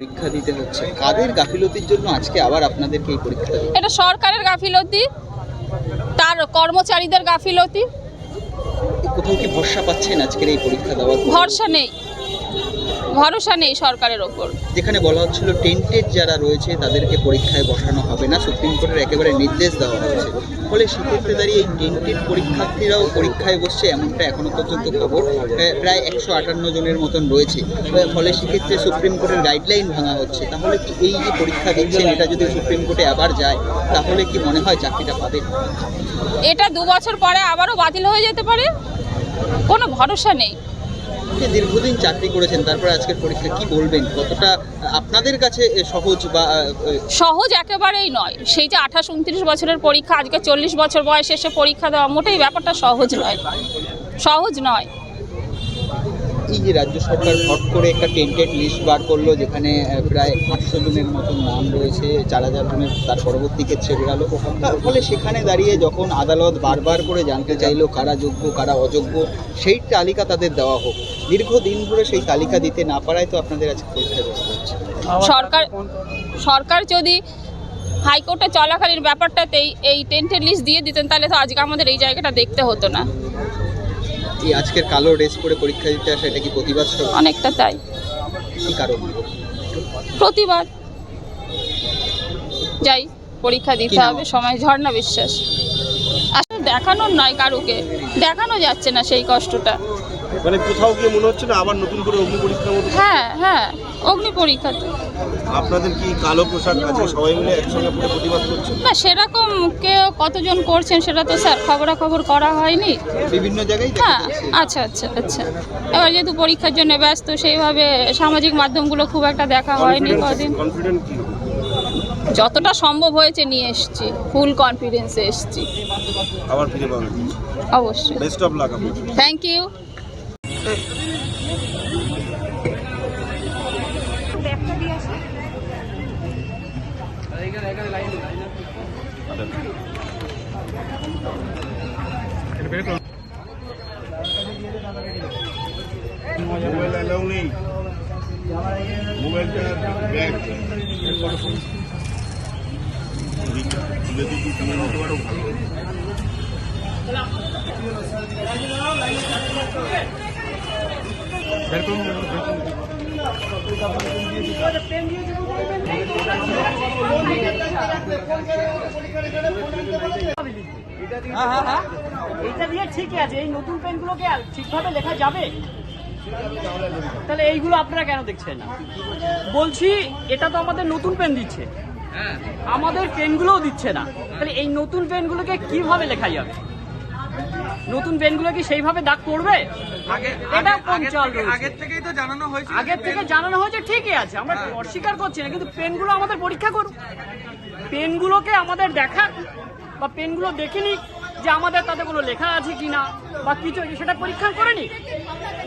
পরীক্ষা দিতে হচ্ছে। কাদের গাফিলতির জন্য আজকে আবার আপনাদেরকে এই পরীক্ষা এটা সরকারের গাফিলতি তার কর্মচারীদের গাফিলতি। কোথাও কি ভরসা পাচ্ছেন আজকের এই পরীক্ষা দেওয়ার? ভরসা নেই। ভরসা নেই সরকারের ওপর। যেখানে বলা হচ্ছিল টেন্টেড যারা রয়েছে তাদেরকে পরীক্ষায় বসানো হবে না সুপ্রিম কোর্টের একেবারে নির্দেশ দেওয়া হয়েছে ফলে সেক্ষেত্রে দাঁড়িয়ে এই টেন্টেড পরীক্ষার্থীরাও পরীক্ষায় বসছে এমনটা এখনও পর্যন্ত খবর। প্রায় একশো আটান্ন জনের মতন রয়েছে। ফলে সেক্ষেত্রে সুপ্রিম কোর্টের গাইডলাইন ভাঙা হচ্ছে। তাহলে কি এই যে পরীক্ষা দিচ্ছেন এটা যদি সুপ্রিম কোর্টে আবার যায় তাহলে কি মনে হয় চাকরিটা পাবে এটা দু বছর পরে আবারও বাতিল হয়ে যেতে পারে? কোনো ভরসা নেই। যে দীর্ঘদিন চাকরি করেছেন, তারপরে আজকের পরীক্ষা কি বলবেন? কতটা আপনাদের কাছে সহজ বা সহজ একেবারেই নয়। সেই যে আঠাশ, উনত্রিশ বছরের পরীক্ষা, আজকে চল্লিশ বছর বয়সে এসে পরীক্ষা দেওয়া মোটেই ব্যাপারটা সহজ নয়। সহজ নয়। এই যে রাজ্য সরকার হট করে একটা টেন্টেড লিস্ট বার করল যেখানে প্রায় আটশো জনের মতন নাম রয়েছে, চার হাজার জনের তার পরবর্তী ক্ষেত্রে বেরালো। ফলে সেখানে দাঁড়িয়ে যখন আদালত বারবার করে জানতে চাইলো কারা যোগ্য, কারা অযোগ্য, সেই তালিকা তাদের দেওয়া হোক। দীর্ঘদিন ধরে সেই তালিকা দিতে না পারায় তো আপনাদের আজকে পরীক্ষা বসতে হচ্ছে। সরকার সরকার যদি হাইকোর্টে চলাকালীন ব্যাপারটাতেই এই টেন্টের লিস্ট দিয়ে দিতেন, তাহলে তো আজকে আমাদের এই জায়গাটা দেখতে হতো না। এই আজকের কালো ড্রেস পরে পরীক্ষা দিতে আসা এটা কি প্রতিবাদ স্বরূপ? অনেকটা তাই। কি কারণ? প্রতিবাদ। যাই পরীক্ষা দিতে হবে সময় ঝর্ণা বিশ্বাস। আসলে দেখানোর নয় কারুকে দেখানো যাচ্ছে না সেই কষ্টটা। মানে কোথাও গিয়ে মনে হচ্ছে না আবার নতুন করে অগ্নি পরীক্ষার মতো হ্যাঁ হ্যাঁ অগ্নি পরীক্ষা তো। আপনাদের কি কালো পোশাক আছে? সবাই মিলে একসঙ্গে পরে প্রতিবাদ করছে? না সেরকম কে কতজন করছেন সেটা তো স্যার খবরাখবর করা হয়নি। বিভিন্ন জায়গায় হ্যাঁ আচ্ছা আচ্ছা আচ্ছা। এবার যেহেতু পরীক্ষার জন্য ব্যস্ত সেইভাবে সামাজিক মাধ্যমগুলো খুব একটা দেখা হয়নি কদিন। কনফিডেন্ট কি? যতটা সম্ভব হয়েছে নিয়ে এসছি ফুল কনফিডেন্সে এসছি। আবার ফিরে পাবেন? অবশ্যই। Best of luck thank you mobile allow নেই মোবাইলটা ব্যাগ যদি তুমি নিতে পারো ভালো। এইটা দিয়ে ঠিকই আছে, এই নতুন পেনগুলোকে ঠিকভাবে লেখা যাবে? তাহলে এইগুলো আপনারা কেন দেখছেন বলছি, এটা তো আমাদের নতুন পেন দিচ্ছে। আমাদের পেনগুলোও দিচ্ছে না। তাহলে এই নতুন পেনগুলোকে কীভাবে লেখা যাবে নতুন পেনগুলো কি সেইভাবে দাগ পড়বে? এটা কোন চাল আগের থেকেই তো জানানো আগের থেকে জানানো হয়েছে ঠিকই আছে আমরা অস্বীকার করছি না কিন্তু পেনগুলো আমাদের পরীক্ষা করুক। পেনগুলোকে আমাদের দেখাক বা পেনগুলো দেখে নিক যে আমাদের তাতে কোনো লেখা আছে কিনা বা কিছু সেটা পরীক্ষা করে নিক।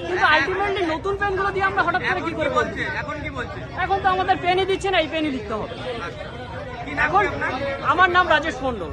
কিন্তু আলটিমেটলি নতুন পেনগুলো দিয়ে আমরা হঠাৎ করে কি করে বলছে? এখন কি বলছে? এখন তো আমাদের পেনই দিচ্ছে না এই পেনই লিখতে হবে। এখন আমার নাম রাজেশ মন্ডল